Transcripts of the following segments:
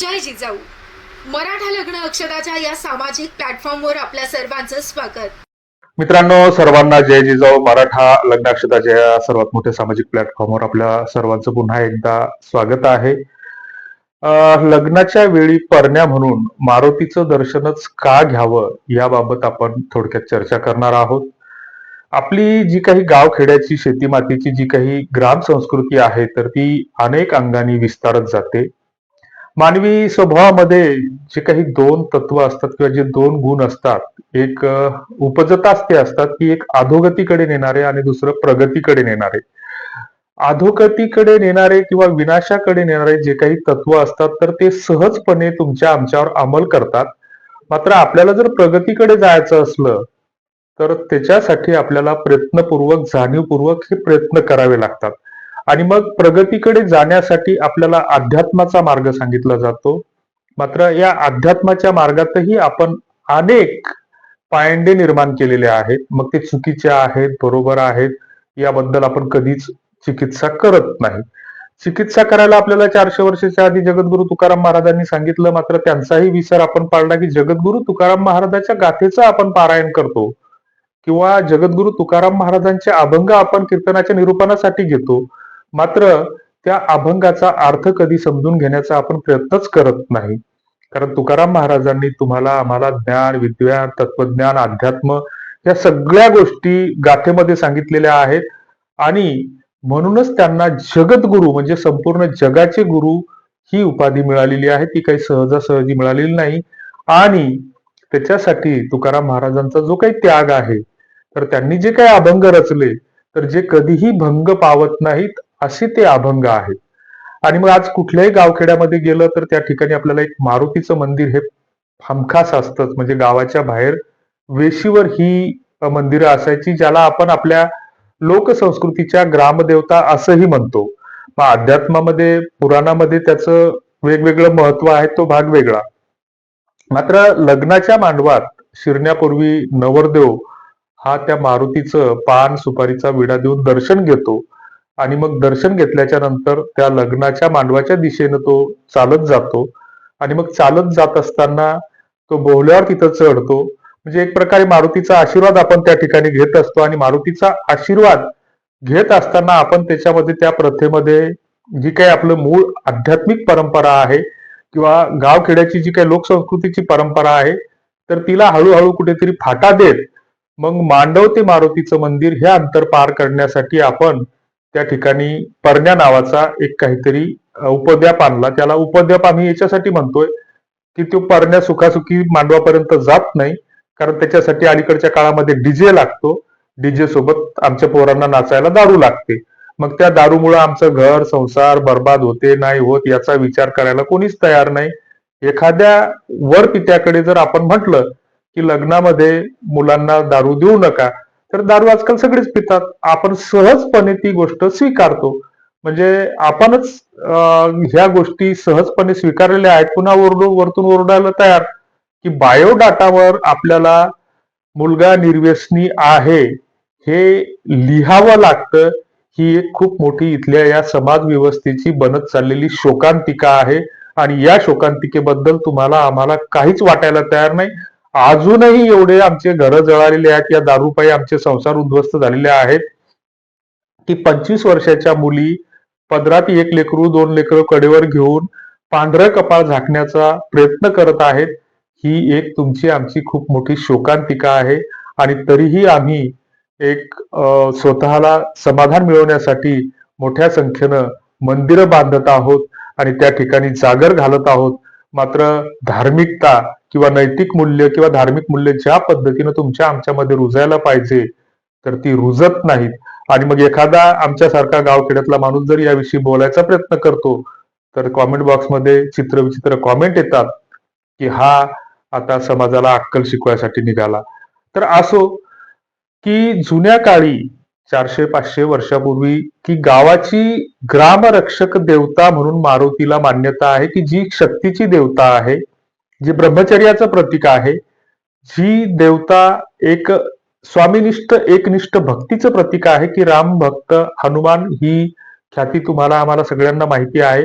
जय जिजाऊ मराठा लग्न अक्षराच्या या सामाजिक प्लॅटफॉर्मवर आपल्या सर्वांचं स्वागत. मित्रांनो सर्वांना जय जिजाऊ मराठा लग्नाक्षताच्या या सर्वात मोठ्या सामाजिक प्लॅटफॉर्मवर आपल्या सर्वांचं पुन्हा एकदा स्वागत आहे. लग्नाच्या वेळी परण्या म्हणून मारुतीचं दर्शनच का घ्यावं याबाबत आपण थोडक्यात चर्चा करणार आहोत. आपली जी काही गावखेड्याची शेती मातीची जी काही ग्राम संस्कृती आहे तर ती अनेक अंगाने विस्तारत जाते. मानवी स्वभावामध्ये जे काही दोन तत्व असतात किंवा जे दोन गुण असतात एक उपजताच ते असतात की एक अधोगतीकडे नेणारे आणि दुसरं प्रगतीकडे नेणारे. अधोगतीकडे नेणारे किंवा विनाशाकडे नेणारे जे काही तत्व असतात तर ते सहजपणे तुमच्या आमच्यावर अंमल करतात. मात्र आपल्याला जर प्रगतीकडे जायचं असलं तर त्याच्यासाठी आपल्याला प्रयत्नपूर्वक जाणीवपूर्वक हे प्रयत्न करावे लागतात. आणि मग प्रगतीकडे जाण्यासाठी आपल्याला अध्यात्माचा मार्ग सांगितला जातो. मात्र या अध्यात्माच्या मार्गातही आपण अनेक पायंडे निर्माण केलेले आहेत. मग ते चुकीचे आहेत बरोबर आहेत. याबद्दल आपण कधीच चिकित्सा करत नाही. चिकित्सा करायला आपल्याला चारशे वर्षाच्या आधी जगद्गुरु तुकाराम महाराजांनी सांगितलं. मात्र त्यांचाही विसर आपण पाळला की जगद्गुरु तुकाराम महाराजांच्या गाथेचं आपण पारायण करतो. किंवा जगद्गुरु तुकाराम महाराजांचे अभंग आपण कीर्तनाच्या निरूपणासाठी घेतो. मात्र त्या अभंगाचा अर्थ कधी समजून घेण्याचा आपण प्रयत्नच करत नाही. कारण तुकाराम महाराजांनी तुम्हाला आम्हाला ज्ञान विद्वान तत्वज्ञान अध्यात्म या सगळ्या गोष्टी गाथेमध्ये सांगितलेल्या आहेत. आणि म्हणूनच त्यांना जगद्गुरु म्हणजे संपूर्ण जगाचे गुरु ही उपाधी मिळालेली आहे. ती काही सहजासहजी मिळालेली नाही. आणि त्याच्यासाठी तुकाराम महाराजांचा जो काही त्याग आहे तर त्यांनी जे काही अभंग रचले तर जे कधीही भंग पावत नाहीत असे ते अभंग आहेत. आणि मग आज कुठल्याही गावखेड्यामध्ये गेलं तर त्या ठिकाणी आपल्याला एक मारुतीचं मंदिर हे हमखास असतंच. म्हणजे गावाच्या बाहेर वेशीवर ही मंदिरं असायची ज्याला आपण आपल्या लोकसंस्कृतीच्या ग्रामदेवता असंही म्हणतो. मग अध्यात्मामध्ये पुराणामध्ये त्याचं वेगवेगळं महत्त्व आहे तो भाग वेगळा. मात्र लग्नाच्या मांडवात शिरण्यापूर्वी नवरदेव हा त्या मारुतीचं पान सुपारीचा विडा देऊन दर्शन घेतो. आणि मग दर्शन घेतल्याच्या नंतर त्या लग्नाच्या मांडवाच्या दिशेनं तो चालत जातो. आणि मग चालत जात असताना तो बोहल्यावर तिथं चढतो. म्हणजे एक प्रकारे मारुतीचा आशीर्वाद आपण त्या ठिकाणी घेत असतो आणि मारुतीचा आशीर्वाद घेत असताना आपण त्याच्यामध्ये त्या प्रथेमध्ये जी काही आपलं मूळ आध्यात्मिक परंपरा आहे किंवा गावखेड्याची जी काही लोकसंस्कृतीची परंपरा आहे तर तिला हळूहळू कुठेतरी फाटा देत मग मांडव ते मारुतीचं मंदिर हे अंतर पार करण्यासाठी आपण त्या ठिकाणी परण्या नावाचा एक काहीतरी उपद्याप आणला त्याला उपद्याप आम्ही याच्यासाठी म्हणतोय की तो परण्या सुखासुखी मांडवापर्यंत जात नाही. कारण त्याच्यासाठी अलीकडच्या काळामध्ये डीजे लागतो. डीजे सोबत आमच्या पोरांना नाचायला दारू लागते. मग त्या दारूमुळे आमचं घर संसार बर्बाद होते नाही होत याचा विचार करायला कोणीच तयार नाही. एखाद्या वर पित्याकडे जर आपण म्हटलं की लग्नामध्ये मुलांना दारू देऊ नका तर दारू आजकाल सगळेच पितात. आपण सहजपणे ती गोष्ट स्वीकारतो. म्हणजे आपणच ह्या गोष्टी सहजपणे स्वीकारलेल्या आहेत. पुन्हा ओरडू वरतून ओरडायला तयार. की बायोडाटावर आपल्याला मुलगा निर्व्यसनी आहे हे लिहावं लागतं. ही एक खूप मोठी इथल्या या समाज व्यवस्थेची बनत चाललेली शोकांतिका आहे. आणि या शोकांतिकेबद्दल तुम्हाला आम्हाला काहीच वाटायला तयार नाही. अजूनही एवढे आमचे घरं जळालेले आहेत या दारूपायी आमचे संसार उद्ध्वस्त झालेले आहेत. की पंचवीस वर्षाच्या मुली पदरात एक लेकरू दोन लेकरं कडेवर घेऊन पांढरं कपाळ झाकण्याचा प्रयत्न करत आहेत. ही एक तुमची आमची खूप मोठी शोकांतिका आहे. आणि तरीही आम्ही एक स्वतःला समाधान मिळवण्यासाठी मोठ्या संख्येनं मंदिरं बांधत आहोत आणि त्या ठिकाणी जागर घालत आहोत. मात्र धार्मिकता किंवा नैतिक मूल्य किंवा धार्मिक मूल्य ज्या पद्धतीनं तुमच्या आमच्यामध्ये रुजायला पाहिजे तर ती रुजत नाहीत. आणि मग एखादा आमच्यासारखा गावखेड्यातला माणूस जर याविषयी बोलायचा प्रयत्न करतो तर कॉमेंट बॉक्समध्ये चित्रविचित्र कॉमेंट येतात की हा आता समाजाला अक्कल शिकवायसाठी निघाला. तर असो की जुन्या काळी चारशे पाचशे वर्षापूर्वी की गावाची ग्रामरक्षक देवता म्हणून मारुतीला मान्यता आहे की जी शक्तीची देवता आहे जी ब्रह्मचर्याचं प्रतीक आहे जी देवता एक स्वामीनिष्ठ एकनिष्ठ भक्तीचं प्रतीक आहे की राम भक्त हनुमान ही ख्याती तुम्हाला आम्हाला सगळ्यांना माहिती आहे.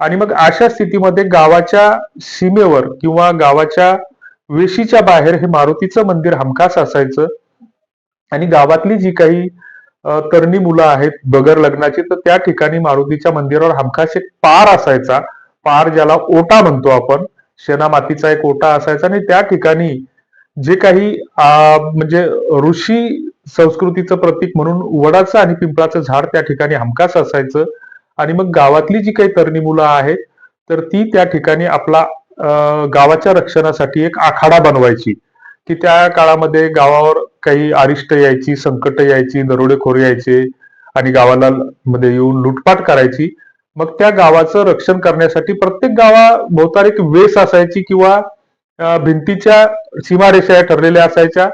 आणि मग अशा स्थितीमध्ये गावाच्या सीमेवर किंवा गावाच्या वेशीच्या बाहेर हे मारुतीचं मंदिर हमखास असायचं. आणि गावातली जी काही तरणी मुलं आहेत बगर लग्नाची तर त्या ठिकाणी मारुतीच्या मंदिरावर हमखास एक पार असायचा. पार ज्याला ओटा म्हणतो आपण. शेना मातीचा एक ओटा असायचा आणि त्या ठिकाणी जे काही म्हणजे ऋषी संस्कृतीचं प्रतीक म्हणून वडाचं आणि पिंपळाचं झाड त्या ठिकाणी हमखास असायचं. आणि मग गावातली जी काही तरणी मुलं आहेत तर ती त्या ठिकाणी आपला गावाच्या रक्षणासाठी एक आखाडा बनवायची. की त्या काळामध्ये गावावर काही अरिष्ट यायची संकट यायची दरोडेखोर यायचे आणि गावाला मध्ये येऊन लुटपाट करायची. मग त्या गावाचं रक्षण करण्यासाठी प्रत्येक गावाभोवताल एक वेस असायची किंवा भिंतीच्या सीमारेषा या ठरलेल्या असायच्या.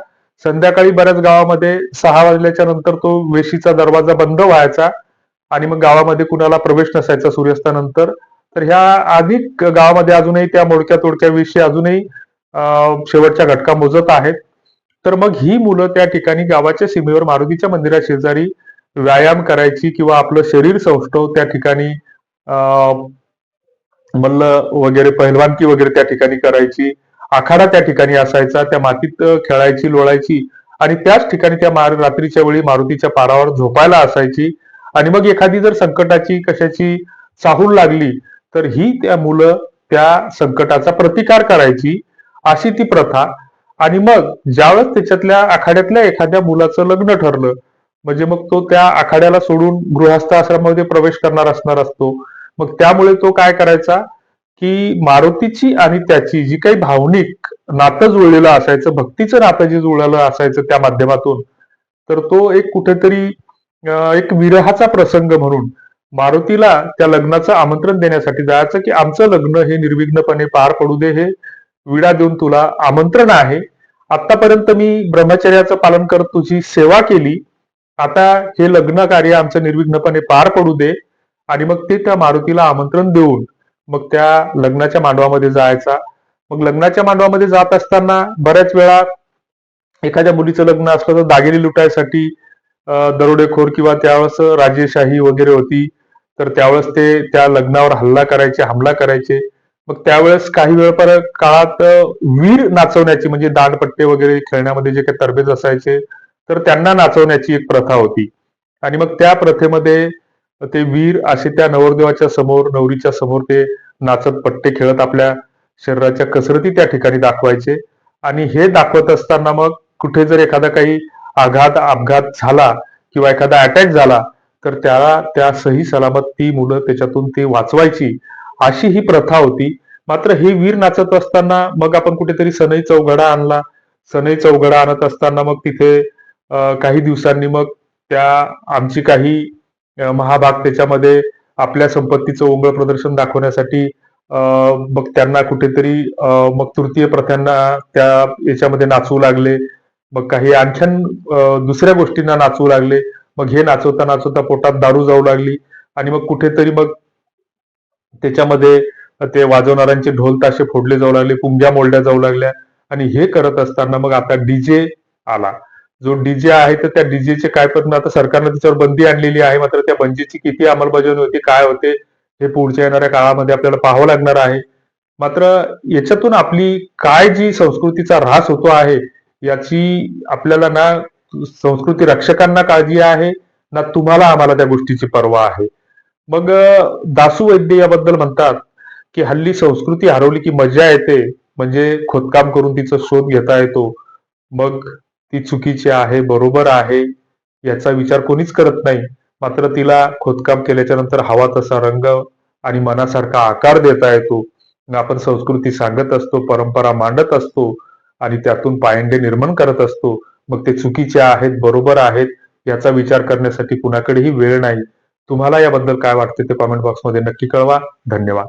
संध्याकाळी बऱ्याच गावामध्ये सहा वाजल्याच्या नंतर तो वेशीचा दरवाजा बंद व्हायचा आणि मग गावामध्ये कुणाला प्रवेश नसायचा सूर्यास्तानंतर. तर ह्या अधिक गावामध्ये अजूनही त्या मोडक्या तोडक्या वेशी अजूनही शेवटच्या घटका मोजत आहेत. तर मग ही मुलं त्या ठिकाणी गावाच्या सीमेवर मारुतीच्या मंदिरा शेजारी व्यायाम करायची किंवा आपलं शरीर सौष्ठव त्या ठिकाणी अं, मल्ल वगैरे पहिलवानकी वगैरे त्या ठिकाणी करायची आखाडा त्या ठिकाणी असायचा त्या मातीत खेळायची लोळायची आणि त्याच ठिकाणी त्या मार रात्रीच्या वेळी मारुतीच्या पारावर झोपायला असायची आणि मग एखादी जर संकटाची कशाची चाहूल लागली तर ही त्या मुलं त्या संकटाचा प्रतिकार करायची अशी ती प्रथा. आणि मग ज्यावेळेस त्याच्यातल्या आखाड्यातल्या एखाद्या मुलाचं लग्न ठरलं म्हणजे मग तो त्या आखाड्याला सोडून गृहस्थ आश्रमामध्ये प्रवेश करणार असणार असतो. मग त्यामुळे तो काय करायचा? की मारुतीची आणि त्याची जी काही भावनिक नातं जुळलेलं असायचं भक्तीचं नातं जे जुळलेलं असायचं त्या माध्यमातून तर तो एक कुठेतरी एक विरहाचा प्रसंग म्हणून मारुतीला त्या लग्नाचं आमंत्रण देण्यासाठी जायचं की आमचं लग्न हे निर्विघ्नपणे पार पडू दे हे विडा देऊन तुला आमंत्रण आहे. आतापर्यंत मी ब्रह्मचर्याचं पालन करत तुझी सेवा केली. आता हे लग्न कार्य आमचं निर्विघ्नपणे पार पडू दे आणि मग ते त्या मारुतीला आमंत्रण देऊन मग त्या लग्नाच्या मांडवामध्ये जायचा. मग लग्नाच्या मांडवामध्ये जात असताना बऱ्याच वेळा एखाद्या मुलीचं लग्न असलं तर दागिने लुटायसाठी दरोडेखोर किंवा त्यावेळेस राजेशाही वगैरे होती. तर त्यावेळेस ते त्या लग्नावर हल्ला करायचे हमला करायचे. मग त्यावेळेस काही वेळ पर काळात वीर नाचवण्याची म्हणजे दांडपट्टे वगैरे खेळण्यामध्ये जे काही तरबेज असायचे तर त्यांना नाचवण्याची एक प्रथा होती. आणि मग त्या प्रथेमध्ये ते वीर असे त्या नवरदेवाच्या समोर नवरीच्या समोर ते नाचत पट्टे खेळत आपल्या शरीराच्या कसरती त्या ठिकाणी दाखवायचे. आणि हे दाखवत असताना मग कुठे जर एखादा काही आघात अपघात झाला किंवा एखादा अटॅक झाला तर त्याला त्या सही सलामत ती मुलं त्याच्यातून ती वाचवायची. अशी ही प्रथा होती. मात्र हे वीर नाचत असताना मग आपण कुठेतरी सनई चौघडा आणला. सनई चौघडा आणत असताना मग तिथे काही दिवसांनी मग त्या आमची काही महाभाग त्याच्यामध्ये आपल्या संपत्तीचं ओंगळ प्रदर्शन दाखवण्यासाठी मग त्यांना कुठेतरी मग तृतीय प्रथांना त्या याच्यामध्ये नाचवू लागले. मग काही आणखीन दुसऱ्या गोष्टींना नाचवू लागले. मग हे नाचवता नाचवता पोटात दारू जाऊ लागली. आणि मग कुठेतरी मग त्याच्यामध्ये ते वाजवणाऱ्यांचे ढोल ताशे फोडले जाऊ लागले पुंग्या मोडल्या जाऊ लागल्या. आणि हे करत असताना मग आता डीजे आला. जो डीजे आहे तर त्या डीजेचे काय पण आता सरकारनं त्याच्यावर बंदी आणलेली आहे मात्र त्या बंदीची किती अंमलबजावणी होती काय होते हे पुढच्या येणाऱ्या काळामध्ये आपल्याला पाहावं लागणार आहे. मात्र याच्यातून आपली काय जी संस्कृतीचा ऱ्हास होतो आहे याची आपल्याला ना संस्कृती रक्षकांना काळजी आहे ना तुम्हाला आम्हाला त्या गोष्टीची पर्वा आहे. मग दासू वैद्य याबद्दल म्हणतात की हल्ली संस्कृती हरवली की मजा येते म्हणजे खोदकाम करून तिचा शोध घेता येतो. मग ती चुकीची आहे बरोबर आहे याचा विचार कोणीच करत नाही. मात्र तिला खोदकाम केल्याच्यानंतर हवा तसा रंग आणि मनासारखा आकार देता येतो. मग आपण संस्कृती सांगत असतो परंपरा मांडत असतो आणि त्यातून पायंडे निर्माण करत असतो. मग ते चुकीचे आहेत बरोबर आहेत याचा विचार करण्यासाठी कुणाकडेही वेळ नाही. तुम्हाला याबद्दल काय वाटते ते कॉमेंट बॉक्समध्ये नक्की कळवा. धन्यवाद.